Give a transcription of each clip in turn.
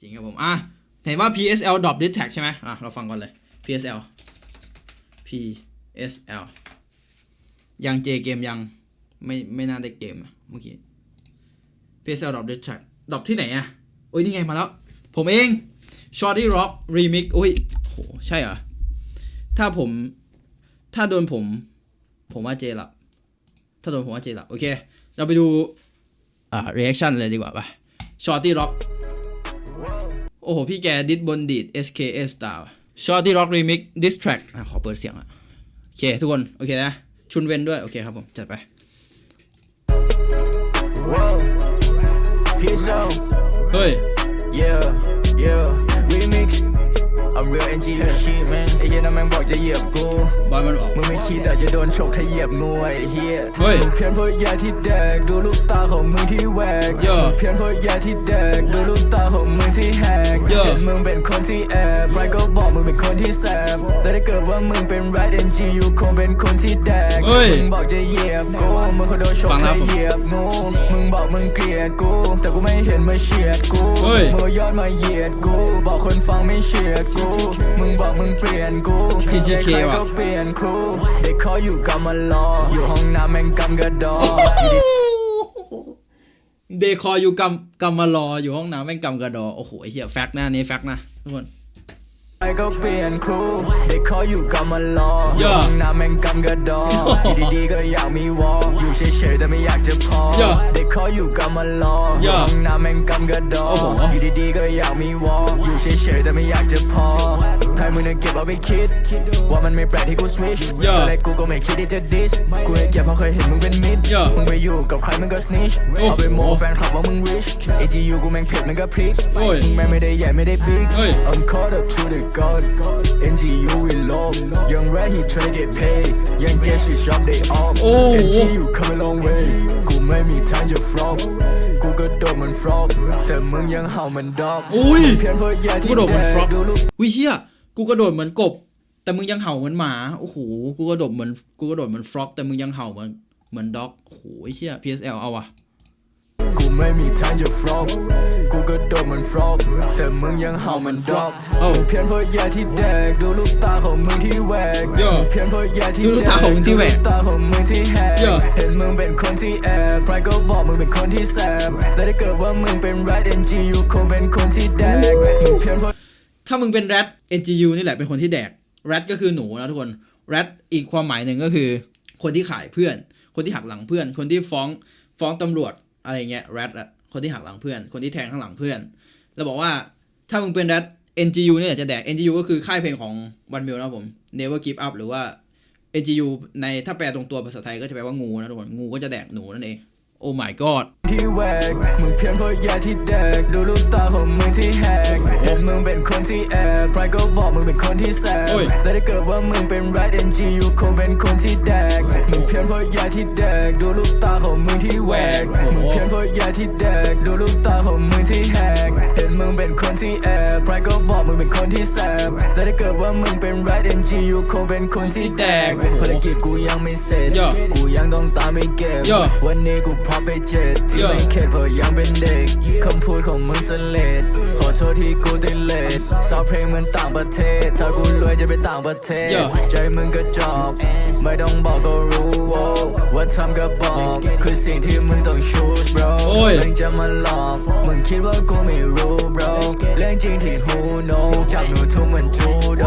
จริงครับผม อะ เห็นว่า PSL drop d i s tag ใช่ไหมอะ เราฟังก่อนเลย PSL PSL ยังเจเกมยังไม่ไม่น่าได้เกมอะเมื่อกี้ PSL drop d i s tag drop ที่ไหนอะโอ้ยนี่ไงมาแล้ว ผมเอง Shorty Rock Remix โอ้ยโหใช่เหรอ ถ้าผม ถ้าโดนผม ผมว่าเจหลับ ถ้าโดนผมว่าเจหลับ โอเค เราไปดู อ่า reaction เลยดีกว่าป่ะ Shorty Rock อ้โห พี่แกดิสบนดีด SKS style Shorty Rock Remix Diss Track อะขอเปิดเสียงอะ โอเค ทุกคน โอเคนะ ชุนเวนด้วย โอเคครับผม จัดไป Whoa, peace out. เฮ้ย Yeah, yeah. Remix. I'm real NG shit man ไอ้เหี้ยนั่นแม่งบอกจะเหยียบกูบอยมันออก มึงไม่คิดอาจจะโดนฉกถ้าเหยียบงูไอ้เหี้ยเฮ้ยมึงเพี้ยนเพราะยาที่แดกดูลูกตาของมึงที่แหวกเยอะมึงเพี้ยนเพราะยาที่แดกดูลูกตาของมึงที่แหกเยอะเห็นมึงเป็นคนที่แอบใครก็บอกมึงเป็นคนที่แสบแต่ถ้าเกิดว่ามึงเป็น right NG อยู่คงเป็นคนที่แดกเฮ้ยมึงบอกจะเหยียบกูมึงคนโดนฉกฟังแล้วถ้าเหยียบงูมึงบอกมึงเกลียดกู แต่กูไม่เห็นมาเฉียดกู เฮ้ย มึงย้อนมาเหยียดกู บอกคนฟังไม่เฉียดกูมึงบอกมึงเปลี่ยนกู TGK ใครๆก็ว่ะเปลี่ยนครูเด็กเขาอยู่กำมารอ อยู่ห้องน้ำแม่งกำกระดอเดคออยู่กำกำมารออยู่ห้องน้ำแม่งกำกระดอ โอ้โหไอ้เหี้ยแฟกต์หน้านี้แฟกต์นะทุกคน ใครก็เปลี่ยนครูเด็กเขาอยู่กำมารอเยอยู่อะห้องน้ำแม่งกำกระดออยู่ดีๆก็อยากมีวอลอยู่เฉยๆแต่ไม่อยากจะพอเยอะเด็กเขาอยู่กำมารออเยยู่อะห้องน้ำแม่งกำกระดอโอ้โหอยู่ดีๆก็อยากมีวอลอยู่เฉยๆแต่ไม่อยากจะพอให้ มึงนึกเก็บเอาไปคิด ว่ามันไม่แปลกที่กูสวิชเยอะอะไรกูก็ไม่คิดที่จะดิสกูเลยเก็บเพราะเคยเห็นมึงเป็นมิดเยอะมึงไปอยู่กับใครมึงก็สนิชโอ้โหเอาไปโมแฟนคลับว่ามึง rich AGU กูแม่งเผ็ดมันก็พริกโอ้ยมึงแม่งไม่ได้ใหญ่ไม่ได้บิ๊กเฮ้ย I'm caught up to the god NGU we low Young Red he tryna get paid Young Jess we shop they off โอ้โห NGU come a long way กูไม่มีทางจะ frog กูก็โดดเหมือน frog แต่มึงยังเห่าเหมือน dog อุ้ยเพี้ยนเพราะยากูที่กระโดดเหมือนฟล็อกดูลูกวิเฮีย กูกระโดดเหมือนกบ แต่มึงยังเห่าเหมือนหมาโอ้โหกูกระโดดเหมือนกูกระโดดเหมือนฟล็อกแต่มึงยังเห่าเหมือนเหมือนด็อกโอ้โหไอ้เฮีย PSL เอาว่ะกูไม่มีทางจะ frog กูก็โดดเหมือน frog แต่มึงยังเห่าเหมือน dog เอ้ามึงเพี้ยนเพราะยาที่แดก ดูลูกตาของมึงที่แหวกเยอะมึงเพี้ยนเพราะยาที่ดูลูกตาของมึงที่แหวกดูลูตาของมึงที่แหกเยอะเห็นมึงเป็นคนที่แอบใครก็บอกมึงเป็นคนที่แสบแต่ถ้าเกิดว่ามึงเป็น right NG อยู่คงเป็นคนที่แดกมึงเพี้ยนเพราะ ถ้ามึงเป็นแรด NGU นี่แหละเป็นคนที่แดกแรดก็คือหนูนะทุกคนแรดอีกความหมายหนึ่งก็คือ คนที่ขายเพื่อน คนที่หักหลังเพื่อน คนที่ฟ้องฟ้องตำรวจอะไรเงี้ยแรดอะคนที่หักหลังเพื่อน คนที่แทงข้างหลังเพื่อน แล้วบอกว่าถ้ามึงเป็นแรด NGU นี่แหละจะแดก NGU ก็คือค่ายเพลงของวันมิลนะผม Never Give Up หรือว่า NGU ในถ้าแปลตรงตัวภาษาไทยก็จะแปลว่างูนะทุกคนงูก็จะแดกหนูนั่นเองโอ้ my god ที่แหวกมึงเพี้ยนเพราะยาที่แดก ดูลูกตาของมึงที่แหกเห็นมึงเป็นคนที่แอบใครก็บอกมึงเป็นคนที่แสบโอ้ยแต่ถ้าเกิดว่ามึงเป็น right NG อยู่คงเป็นคนที่แดก มึงเพี้ยนเพราะยาที่แดก ดูลูกตาของมึงที่แหวกมึงเพี้ยนเพราะยาที่แดก ดูลูกตาของมึงที่แหกเห็นมึงเป็นคนที่แอบใครก็บอกมึงเป็นคนที่แสบแต่ถ้าเกิดว่ามึงเป็น right NG อยู่คงเป็นคนที่แดกภารกิจกูยังไม่เสร็จเยอะกูยังต้องตามไปเก็บเยอะวันนี้กูพอไปเจ็ดที่เยอะไม่เข็ดเพราะยังเป็นเด็ก คำพูดของมึงสเลดขอโทษที่กูติเลดซาวเพลงเหมือนต่างประเทศ ถ้ากูรวยจะไปต่างประเทศเยอะใจมึงก็จอก ไม่ต้องบอกก็รู้โว้ว่าทำก็บอก คือสิ่งที่มึงต้องชูส bro โอ้ย มึงจะมาหลอก มึงคิดว่ากูไม่รู้ bro เรื่องจริงที่ who know จับหนูทุ่มเหมือนจูโด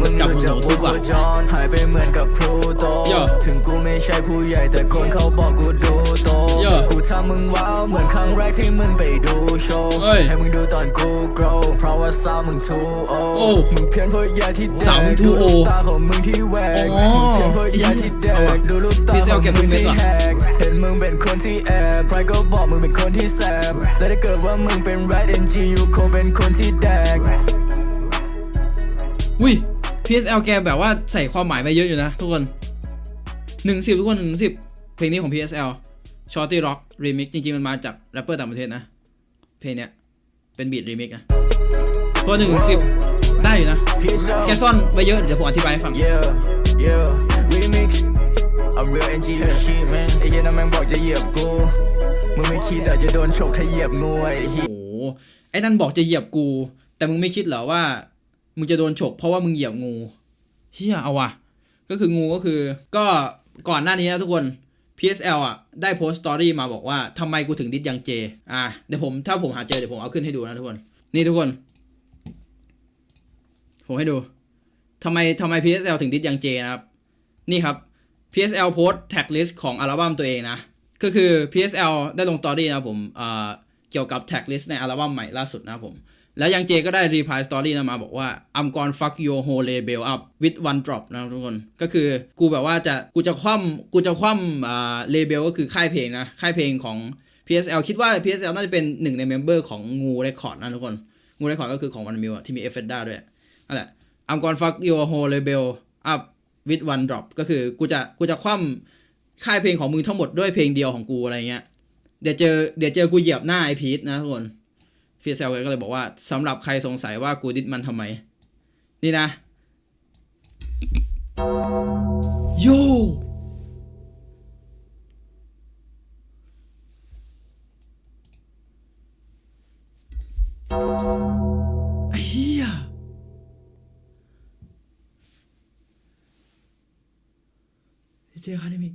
มึงจับรู้หนูจักทุพูบดอะโคจรหายไปเหมือนกับพลูโตเยอะถึงกูไม่ใช่ผู้ใหญ่แต่คนเขาบอกกูดูโตเยอะกูทำมึงว้าว เหมือนครั้งแรกที่มึงไปดูโชว์ เฮ้ยให้มึงดูตอนกู grow เพราะว่าสาวมึงทูโอโอ้มึงเพี้ยนเพราะยาที่แดกสาวมึงดู 2O ลูกตาของมึงที่แหวกอ๋อมึงเพี้ยนเพราะยาที่แดเอาว่ะกดูลูกตาพี่เซขลองเก็บมึงมือที่ไว้ก่อน แหกเห็นมึงเป็นคนที่แอบใครก็บอกมึงเป็นคนที่แสบแต่ถ้าเกิดว่ามึงเป็น right NG อยู่คงเป็นคนที่แดกวิ PSL แกแบบว่าใส่ความหมายไปเยอะอยู่นะทุกคนหนึ่งสิบทุกคนหนึ่งสิบเพลงนี้ของ PSL Shorty Rock Remix จริงๆ มันมาจากแรปเปอร์ต่างประเทศนะ เพลงเนี้ย เป็นบีทรีมิกนะเพราะหนึ่งสิบได้อยู่นะ Peace out แกซ่อนไปเยอะ เดี๋ยวผมอธิบายให้ฟัง Yeah, yeah, remix. I'm real NG shit man ไอ้เหี้ยนั่นแม่งบอกจะเหยียบกู มึงไม่คิดอาจจะโดนฉกถ้าเหยียบงูไอ้เหี้ยโอ้โหไออ้นั่นบอกจะเหยียบกู แต่มึงไม่คิดเหรอว่า มึงจะโดนฉกเพราะว่ามึงเหยียบงูเฮียเอาวะก็คืองูก็คือ ก็ก่อนหน้านี้นะทุกคน PSL อะได้โพสต์สตอรี่มาบอกว่าทำไมกูถึงดิสยังเจ อะเดี๋ยวผมถ้าผมหาเจอเดี๋ยวผมเอาขึ้นให้ดูนะทุกคน นี่ทุกคน ผมให้ดูทำไมทำไม PSL ถึงดิสยังเจนะครับ นี่ครับ PSL โพสต์แท็กลิสต์ของอัลบั้มตัวเองนะ ก็คือ PSL ได้ลงสตอรี่นะผมเอ่อเกี่ยวกับแท็กลิสต์ในอัลบั้มใหม่ล่าสุดนะผม แล้วยังเจก็ได้รีพายสตอรี่นะมาบอกว่า I'm gonna fuck your whole label up with one drop นะทุกคน ก็คือกูแบบว่าจะกูจะคว่ำกูจะคว่ำอ่าเลเบลก็คือค่ายเพลงนะ ค่ายเพลงของ PSL คิดว่า PSL น่าจะเป็นหนึ่งในเมมเบอร์ของงูเรคคอร์ดนะทุกคน งูเรคคอร์ดก็คือของวันมิวที่มีเอฟเฟด้าด้วยนั่นแหละ I'm gonna fuck your whole label up with one drop ก็คือกูจะกูจะคว่ำค่ายเพลงของมึงทั้งหมดด้วยเพลงเดียวของกูอะไรเงี้ยเดี๋ยวเจอเดี๋ยวเจอกูเหยียบหน้าไอพีทนะทุกคน พีเซลก็เลยบอกว่าสำหรับใครสงสัยว่ากูดิดมันทำไม นี่นะ โย ไอ้เหี้ยเจคาเดมิ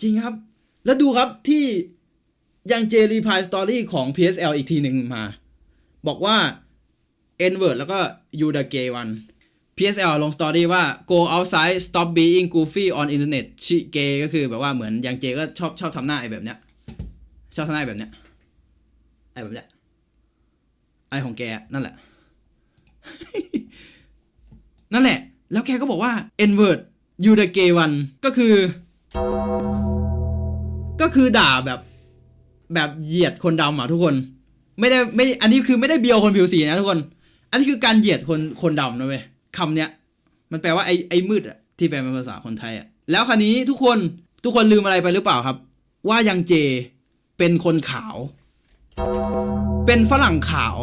จริงครับ แล้วดูครับที่ยังเจรีพายสตอรี่ของ PSL อีกทีหนึ่งมา บอกว่า N word แล้วก็ you the gay one PSL ลงสตอรี่ว่า go outside stop being goofy on internet ชิ gay ก็คือแบบว่าเหมือนยังเจก็ชอบชอบทำหน้าไอ้แบบเนี้ย ชอบทำหน้าแบบเนี้ย ไอ้แบบเนี้ย ไอ้ของแกนั่นแหละ นั่นแหละ แล้วแกก็บอกว่า N word you the gay one ก็คือ ก็คือด่าแบบ แบบเหยียดคนดำอะทุกคน ไม่ได้ไม่อันนี้คือไม่ได้เบียวคนผิวสีนะทุกคน อันนี้คือการเหยียดคนคนดำนะเว้ยคำเนี้ย มันแปลว่าไอ้ไอ้มืดอะที่แปลเป็นภาษาคนไทยอะแล้วคราวนี้ทุกคนทุกคนลืมอะไรไปหรือเปล่าครับ ว่ายังเจเป็นคนขาว เป็นฝรั่งขาว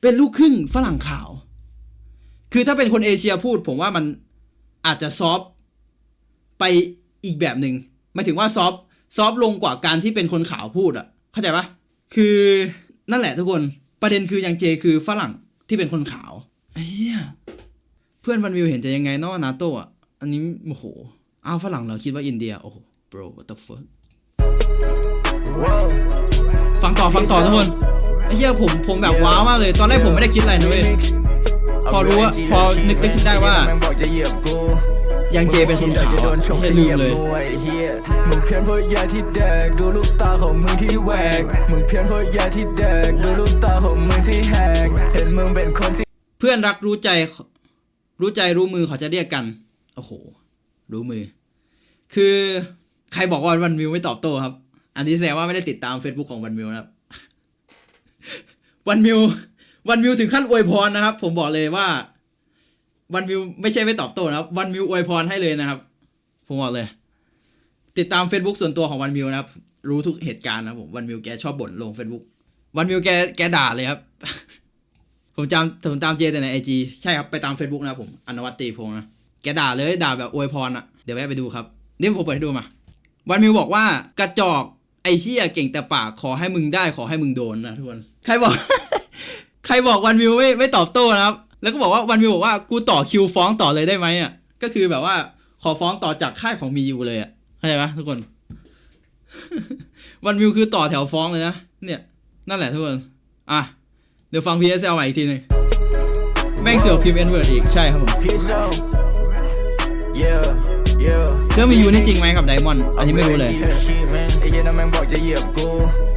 เป็นลูกครึ่งฝรั่งขาว คือถ้าเป็นคนเอเชียพูด ผมว่ามันอาจจะซอฟไปอีกแบบหนึ่งหมายถึงว่าซอฟซอฟลงกว่าการที่เป็นคนขาวพูดอะเข้าใจปะคือนั่นแหละทุกคนประเด็นคือยังเจคือฝรั่งที่เป็นคนขาวไอ้เหี้ยเพื่อนวันวิวเห็นจะยังไงเนาะนาโต้อะอันนี้โอ้โหอ้าวฝรั่งเราคิดว่าอินเดียโอ้โห bro what the fuck ฟังต่อฟังต่อทุกคนไอ้เหี้ยผมผมแบบว้าวมากเลย ตอนแรกผมไม่ได้คิดอะไรนะเว้ย พอรู้ว่าพอนึกได้ขึ้นได้ว่ายังเจเป็นคนขาวจะโดนชกให้ลืมเลยหบมวยเฮียมึงเพี้ยนเพราะยาที่แดกดูลูกตาของมึงที่แหวกมึงเพี้ยนเพราะยาที่แดกดูลูกตาของมึงที่แหกเห็นมึงเป็นคนที่เพื่อนรักรู้ใจรู้ใจรู้มือเขาจะเรียกกันโอ้โหรู้มือ คือใครบอกว่าวันมิวไม่ตอบโต้ครับ อันนี้แสดงว่าไม่ได้ติดตาม Facebook ของวันมิวนะครับวันมิว วันมิวถึงขั้นอวยพรนะครับ ผมบอกเลยว่า วันมิวไม่ใช่ไม่ตอบโต้นะครับ วันมิวอวยพรให้เลยนะครับ ผมบอกเลย ติดตาม Facebook ส่วนตัวของวันมิวนะครับ รู้ทุกเหตุการณ์นะผมวันมิวแกชอบบ่นลง Facebook วันมิวแกแกด่าเลยครับ ผมจำผมตามเจแต่ในไอจีใช่ครับไปตาม Facebook นะครับผมอนวัตตีพงนะแกด่าเลยด่าแบบอวยพรอะเดี๋ยวแวะไปดูครับนี่ผมเปิดให้ดูมา วันมิวบอกว่ากระจอกไอเชี่ยเก่งแต่ปากขอให้มึงได้ขอให้มึงโดนนะทุกคนใครบอก ใครบอกวันมิวไม่ไม่ตอบโต้นะครับ แล้วก็บอกว่าวันมิวบอกว่ากูต่อคิวฟ้องต่อเลยได้ไหมอะ ก็คือแบบว่าขอฟ้องต่อจากค่ายของมียูเลยอะเข้าใจปะทุกคน วันมิวคือต่อแถวฟ้องเลยนะ เนี่ย นั่นแหละทุกคน อะ เดี๋ยวฟัง PSL ใหม่อีกทีหนึงแม่งเสือกพิมพ์ N word อีก ใช่ครับผม Peace out Yeah Yeah เครื่องมียูนี่จริงไหมกับไดมอนด์ อันนี้ไม่รู้เลยไอ้เหี้ยนั่นแ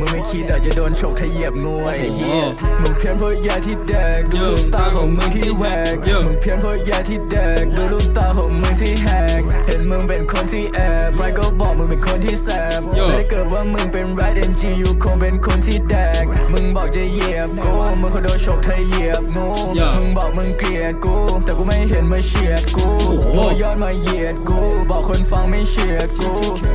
ม่งบอกจะเหยียบกูมึงไม่คิดอาจจะโดนฉกถ้าเหยียบงูไอ้เหี้ยมึงเพี้ยนเพราะยาที่แดกดูลูกตาของมึงที่แหวกมึงเพี้ยนเพราะยาที่แดกดูลูกตาของมึงที่แหกเห็นมึงเป็นคนที่แอบใครก็บอกมึงเป็นคนที่แสบโย่ไม่ได้เกิดว่ามึงเป็น right NG อยู่คงเป็นคนที่แดกมึงบอกจะเหยียบกูมึงคงโดนฉกถ้าเหยียบงูมึงบอกมึงเกลียดกู แต่กูไม่เห็นมาเฉียดกูโอ้โหมึงย้อนมาเหยียดกู บอกคนฟังไม่เฉียดกู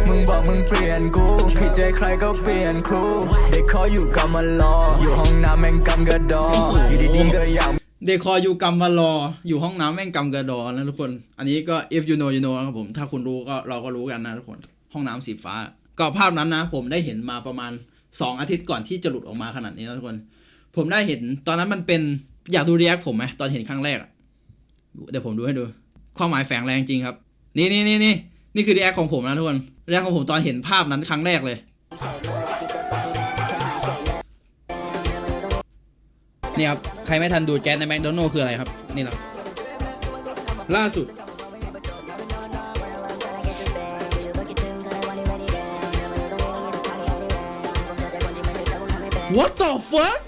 มึงบอกมึงเปลี่ยนกูผิดใจใครก็เปลี่ยนครูเด็กเขาอยู่กำมารอ อยู่ห้องน้ำแม่งกำกระดออยู่ดีๆก็อยากเดคออยู่กำมารอ อยู่ห้องน้ำแม่งกำกระดอนะทุกคน อันนี้ก็ if you know you know นะครับผม ถ้าคุณรู้ก็เราก็รู้กันนะทุกคน ห้องน้ำสีฟ้า ก็ภาพนั้นนะ ผมได้เห็นมาประมาณ 2 อาทิตย์ก่อนที่จะหลุดออกมาขนาดนี้นะทุกคน ผมได้เห็นตอนนั้นมันเป็นอยากดูเรีแอคผมไหมตอนเห็นครั้งแรกอะเดี๋ยวผมดูให้ดู ความหมายแฝงแรงจริงครับ นี่นี่นี่นี่นี่คือเรีแอคของผมนะทุกคนเรีแอคของผมตอนเห็นภาพนั้นครั้งแรกเลย นี่ครับ ใครไม่ทันดูแจ๊สในแมคโดนัลคืออะไรครับ นี่แหละล่าสุด What the fuck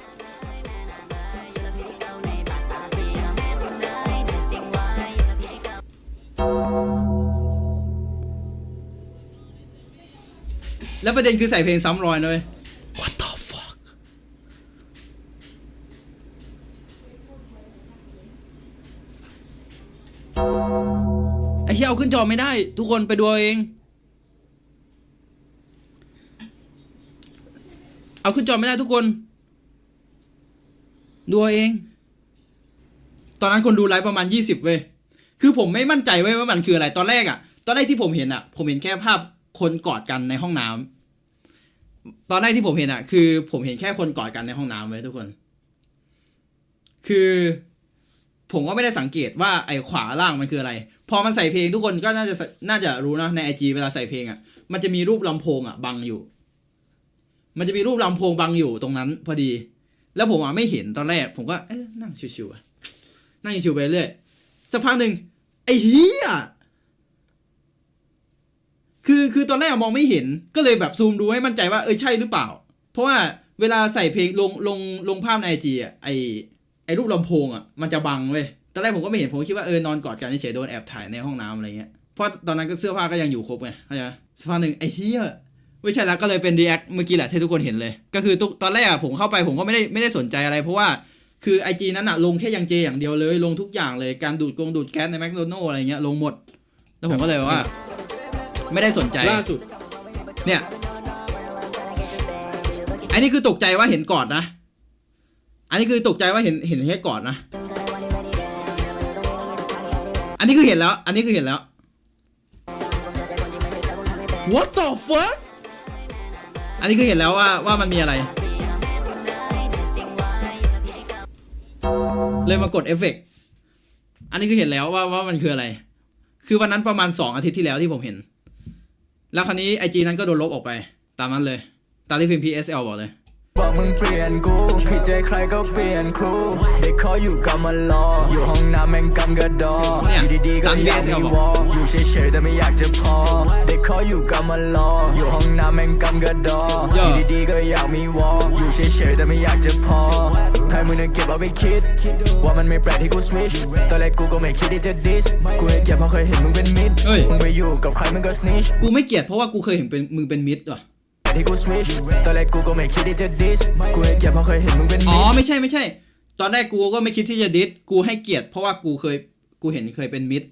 แล้วประเด็นคือใส่เพลงซ้ำรอยเลย อ้เหี้ยเอาขึ้นจอไม่ได้ ทุกคนไปดูเอง เอาขึ้นจอไม่ได้ทุกคนดูเอง ตอนนั้นคนดูไลฟ์ประมาณ20เว้ยคือผมไม่มั่นใจเว้ยว่ามันคืออะไร ตอนแรกอะตอนแรกที่ผมเห็นอะผมเห็นแค่ภาพคนกอดกันในห้องน้ำตอนแรกที่ผมเห็นอะคือ ผมเห็นแค่คนกอดกันในห้องน้ำเว้ยทุกคน คือ ผมก็ไม่ได้สังเกตว่าไอ้ขวาล่างมันคืออะไร พอมันใส่เพลงทุกคนก็น่าจะน่าจะรู้นะในไอจีเวลาใส่เพลงอะ่ะ มันจะมีรูปลำโพงอะ่ะบังอยู่ มันจะมีรูปลำโพงบังอยู่ตรงนั้นพอดี แล้วผมอะไม่เห็นตอนแรก ผมก็เอ๊ะนั่งชิวๆอะนั่งชิวๆไปเรื่อยสักพักหนึ่งไอ้เหี้ยคือคือตอนแรกมองไม่เห็นก็เลยแบบซูมดูให้มั่นใจว่าเออใช่หรือเปล่า เพราะว่าเวลาใส่เพลงลงลงลงภาพในไอจีอะไอไอรูปลำโพงอะมันจะบังเว้ย ตอนแรกผมก็ไม่เห็นผมคิดว่าเออนอนกอดกันเฉยๆโดนแอบถ่ายในห้องน้ำอะไรเงี้ยเพราะตอนนั้นก็เสื้อผ้าก็ยังอยู่ครบไงเข้าใจไหมสักพักหนึ่งไอ้เฮียไม่ใช่แล้วก็เลยเป็นรีแอคเมื่อกี้แหละที่ทุกคนเห็นเลย ก็คือตุกตอนแรกอะผมเข้าไปผมก็ไม่ได้ไม่ได้สนใจอะไร เพราะว่าคือไอจีนั้นอะลงแค่ยังเจอย่างเดียวเลย ลงทุกอย่างเลยการดูดกงดูดแก๊สในแมคโดนัลอะไรเงี้ยลงหมด แล้วผมก็เลยว่า ไม่ได้สนใจล่าสุด เนี่ยอันนี้คือตกใจว่าเห็นกอดนะ อันนี้คือตกใจว่าเห็นเห็นแค่กอดนะ อันนี้คือเห็นแล้ว อันนี้คือเห็นแล้ว What the fuck อันนี้คือเห็นแล้วว่าว่ามันมีอะไร เลยมากดเอฟเฟกต์อันนี้คือเห็นแล้วว่าว่ามันคืออะไร คือวันนั้นประมาณ 2 อาทิตย์ที่แล้วที่ผมเห็น แล้วคราวนี้ไอจีนั้นก็โดนลบออกไป ตามนั้นเลย ตามที่พิมพ์ PSL บอกเลย มึงเปลี่ยนกูพี่เจใครก็เปลี่ยนครูเด็กเขาอยู่กำมารออยู่ห้องน้ำแม่งกำกระดอเนี่ยอยู่ดีๆก็อยากมีวอลอยู่เฉยๆแต่ไม่อยากจะพอ เด็กเขาอยู่กำมารออยู่ห้องน้ำแม่งกำกระดอย่อยู่ดีๆก็อยากมีวอลอยู่เฉยๆแต่ไม่อยากจะพอให้มึงเนี่ยเก็บเอาไปคิด ว่ามันไม่แปลกที่กูสวิชตอนแรกกูก็ไม่คิดที่จะดิสกูเลยเก็บเพราะเคยเห็นมึงเป็นมิดเฮ้ยมึงไปอยู่กับใครมึงก็สนิชกูไม่เกลียดเพราะว่ากูเคยเห็นเป็นมึงเป็นมิดว่ะ ที่กูสวิชตอนแรกกูก็ไม่คิดที่จะดิสกูเลยเก็บเพราะเคยเห็นมึงเป็นอ๋มิอดไม่ใช่ไม่ใช่ ตอนแรกกูก็ไม่คิดที่จะดิสกูให้เกียรติเพราะว่ากูเคยกูเห็นเคยเป็นมิด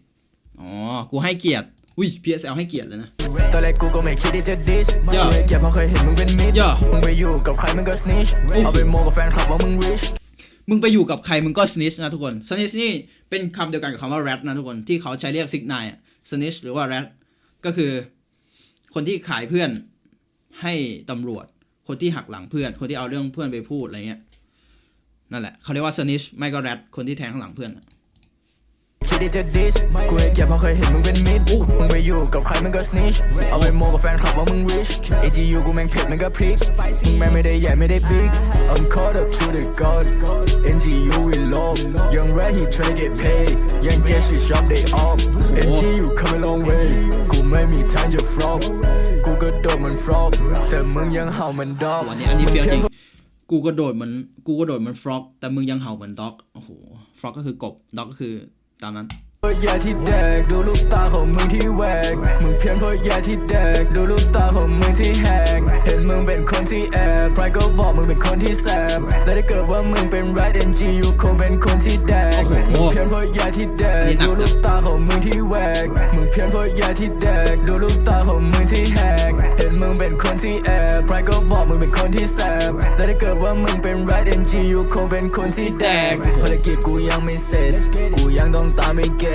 อ๋อกูให้เกียรติอุ้ย PSL ให้เกียรติเลยนะตอนแรกกูก็ไม่คิดที่จะดิสย่ากูเลยเก็บเพราะเคยเห็นมึงเป็นมิดย่ามึงไปอยู่กับใครมึงก็สนิชเอาไปโมกับแฟนคลับว่ามึงริชมึงไปอยู่กับใครมึงก็ snitch นะทุกคน snitch นี่เป็นคำเดียวกันกับคำว่า rat นะทุกคนที่เขาใช้เรียก signal อะ snitch หรือว่า rat ก็คือคนที่ขายเพื่อน ให้ตำรวจ คนที่หักหลังเพื่อน คนที่เอาเรื่องเพื่อนไปพูดอะไรเงี้ย นั่นแหละเขาเรียกว่า snitch ไม่ก็ rat คนที่แทงข้างหลังเพื่อนอะคิดที่จะดิสกูเลยเก็บเพราะเคยเห็นมึงเป็นมิดมึงไปอยู่กับใครมึงก็สนิชเอาไปโมกับแฟนคลับว่ามึงริช AGU กูแม่งเผ็ดมึงก็พริกมึงแม่งไม่ได้ใหญ่ไม่ได้บิ๊ก I'm caught up to the god NGU we love Young Red he try to get paid Young Jet switch up they off NGU come a long way กูไม่มีทางจะ flop กูก็โดดเหมือน frog แต่มึงยังเห่าเหมือน dog วันนี้อันนี้เฟี้ยวจริง กูก็โดดเหมือนกูก็โดดเหมือนฟล็อกแต่มึงยังเห่าเหมือนด็อก โอ้โหฟล็อกก็คือกบด็อกก็คือตามนั้นเพ ราะยาที่แดกดูลูกตาของมึงที่แหวกมึงเพี้ยนเพราะยาที่แดกดูลูกตาของมึงที่แหกเห็นมึงเป็นคนที่แอบใครก็บอกมึงเป็นคนที่แสบแต่ถ้าเกิดว่ามึงเป็น right NG อยู่คงเป็นคนที่แดกโอ้โหมึงเพี้ยนเพราะยาที่แดกดูลูกตาของมึงที่แหวกมึงเพี้ยนเพราะยาที่แดกดูลูกตาของมึงที่แหกเห็นมึงเป็นคนที่แอบใครก็บอกมึงเป็นคนที่แสบแต่ถ้าเกิดว่ามึงเป็น right NG อยู่คงเป็นคนที่แดกภารกิจกูยังไม่เสร็จกูยังต้องตามไปเก็บ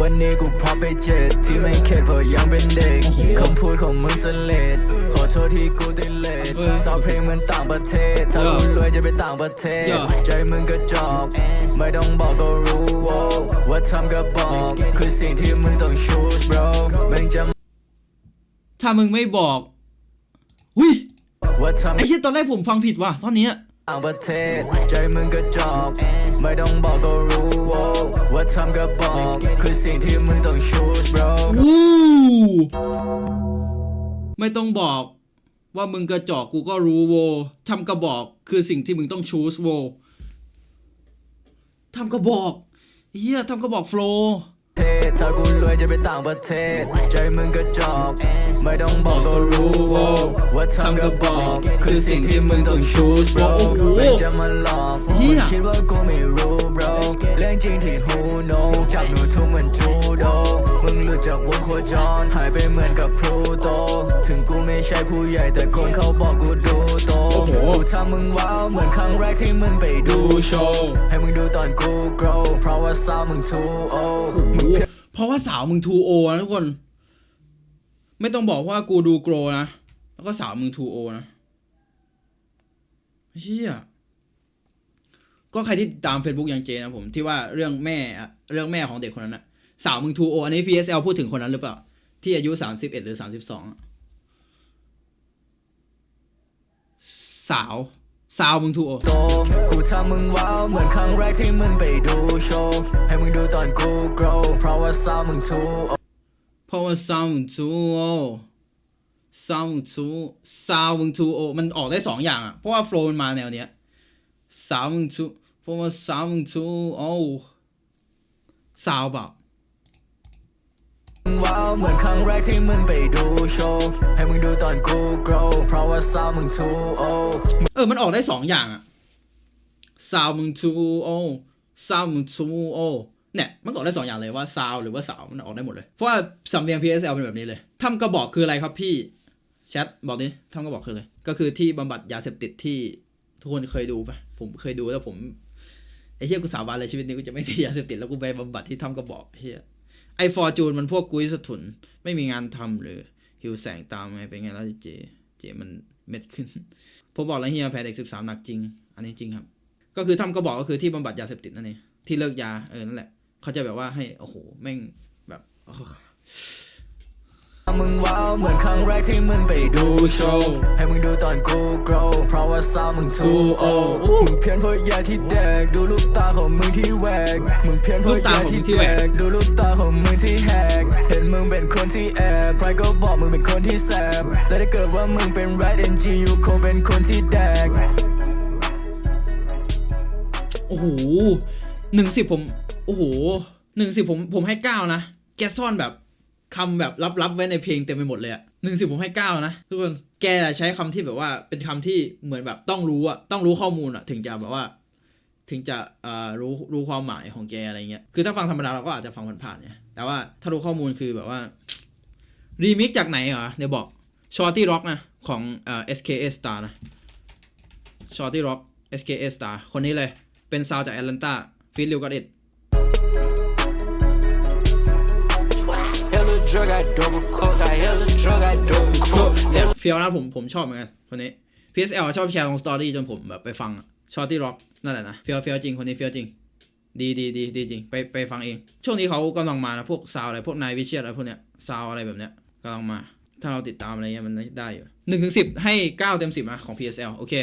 วันนี้กูพอไปเจ็ดที่ไม่เข็ดเพราะยังเป็นเด็กคำพูดของมึงสเลดขอโทษที่กูติดเลทสาวเพลงเหมือนต่างประเทศถ้ากูรวยจะไปต่างประเทศ ใจมึงก็จอกไม่ต้องบอกก็รู้โว้ว่าทำก็บอกคือสิ่งที่มึงต้อง choose bro แม่งจะถ้ามึงไม่บอกหุยว่าทำไอ้เหี้ยตอนแรกผมฟังผิดว่ะตอนเนี้ยต่างประเทศใจมึงก็จอก ไม่ต้องบอกก็รู้โว้ว่าทำกระบอกคือสิ่งที่มึงต้องชูส bro วู้ไม่ต้องบอกว่ามึงกระจอกกูก็รู้โวทำกระบอกคือสิ่งที่มึงต้องชูสโวทำกระบอกเฮียทำกระบอกโฟล์ เทศ ถ้ากูรวยจะไปต่างประเทศ ใจมึงก็จอก ไม่ต้องบอกก็รู้โว้ว่าทำก็บอก คือสิ่งที่มึงต้อง choose bro ไม่จะมาหลอกเหี้ยคิดว่ากูไม่รู้ bro เรื่องจริงที่ who know จับหนูทุ่มเหมือนจูโด มึงหลุดจากวงโคจร หายไปเหมือนกับพลูโต ถึงกูไม่ใช่ผู้ใหญ่แต่คนเขาบอกกูดู โหถ้ามึงว้าวเหมือนครั้งแรกที่มึงไปดูโชว์ ให้มึงดูตอนกูโกรเพราะว่าสาวมึงทูโอเพราะว่าสาวมึงทูโอนะทุกคน ไม่ต้องบอกว่ากูดูโกรนะ แล้วก็สาวมึงทูโอนะเฮียก็ใครที่ตาม Facebook ยังเจนะผม ที่ว่าเรื่องแม่เรื่องแม่ของเด็กคนนั้นนะสาวมึงทูโออันนี้ PSL พูดถึงคนนั้นหรือเปล่า ที่อายุ 31 หรือ 32 สิบสองสาว สาวมึงทูโอโตกูทำมึงว้าวเหมือนครั้งแรกที่มึงไปดูโชว์ให้มึงดูตอนกู grow เพราะว่าสาวมึง too เพราะว่าซาวมึงทูโอซาวมึงทูซาวมึงทูโอมันออกได้สองอย่างอะ เพราะว่าโฟล์มันมาแนวเนี้ยซาวมึงทูเพราะว่าซาวมึงทูโอซาวเปล่ามึง ว้าวเหมือนครั้งแรกที่มึงไปดูโชว์ ให้มึงดูตอนกู grow เพราะว่าสาวมึง too old เออ มันออกได้สองอย่างอะซาวมึงทูโอซาวมึงทูโอเนี่ยมันออกได้สองอย่างเลยว่าซาวหรือว่าสาวมันออกได้หมดเลย เพราะว่าสำเนียง PSL เป็นแบบนี้เลยทำกระบอกคืออะไรครับพี่แชทบอกดิทำกระบอกคืออะไรก็คือที่บำบัดยาเสพติดที่ทุกคนเคยดูปะผมเคยดูแล้วผมไอ้เหี้ยกูสาบานเลยชีวิตนี้กูจะไม่ติดยาเสพติดแล้วกูไปบำบัดที่ทำกระบอกเหี้ย ไอฟอร์จูนมันพวกกุ้ยสะทุน ไม่มีงานทำหรือหิวแสงตามไงเป็นไงแล้วเจ เจมันเม็ดขึ้น ผมบอกแล้วเฮียแพ้เด็กสิบสามหนักจริง อันนี้จริงครับ ก็คือทำกระบอกก็คือที่บำบัดยาเสพติดนั่นเองที่เลิกยาเออนั่นแหละ เขาจะแบบว่าให้โอ้โหแม่งแบบโอ้โหมึงว้าวเหมือนครั้งแรกที่มึงไปดูโชว์ให้มึงดูตอนกู grow เพราะว่าสาวมึง too old มึงเพี้ยนเพราะยาที่แดก ดูลูกตาของมึงที่แหวกมึงเพี้ยนเพราะยาที่แดกดูลูกตา เห็นมึงเป็นคนที่แอบใครก็บอกมึงเป็นคนที่แสบแต่ถ้าเกิดว่ามึงเป็น right NG อยู่คงเป็นคนที่แดก โอ้โหหนึ่งสิบผม โอ้โหหนึ่งสิบผมผมให้เก้านะ แกซ่อนแบบคำแบบลับๆไว้ในเพลงเต็มไปหมดเลยอะหนึ่งสิบผมให้เก้านะทุกคน แกใช้คำที่แบบว่าเป็นคำที่เหมือนแบบต้องรู้อะต้องรู้ข้อมูลอะถึงจะแบบว่า ถึงจะเอ่อรู้รู้ความหมายของแกอะไรเงี้ย คือถ้าฟังธรรมดาเราก็อาจจะฟังผ่านๆเนี่ย แต่ว่าถ้ารู้ข้อมูลคือแบบว่ารีมิกจากไหนเหรอ เดี๋ยวบอก Shorty Rock นะ ของเอ่อ SKS Star นะ Shorty Rock SKS Star คนนี้เลย เป็นซาวจากแอตแลนตาฟิลิวกัดอิด Hella drug, I double cook. I hella drug, I double cook. Hella เฟียวนะผมผมชอบเหมือนกันคนนี้ PSL ชอบแชร์ลงสตอรี่จนผมแบบไปฟัง ชอตตี้ร็อกนั่นแหละนะเฟียวเฟียวจริงคนนี้เฟียวจริง ดีดีดีดีจริงไปไปฟังเอง ช่วงนี้เขากำลังมานะพวกซาวอะไรพวกนายวิเชียรอะไรพวกเนี้ยซาวอะไรแบบเนี้ยกำลังมา ถ้าเราติดตามอะไรเงี้ยมันได้อยู่หนึ่งถึงสิบให้เก้าเต็มสิบอะของ PSL โอเค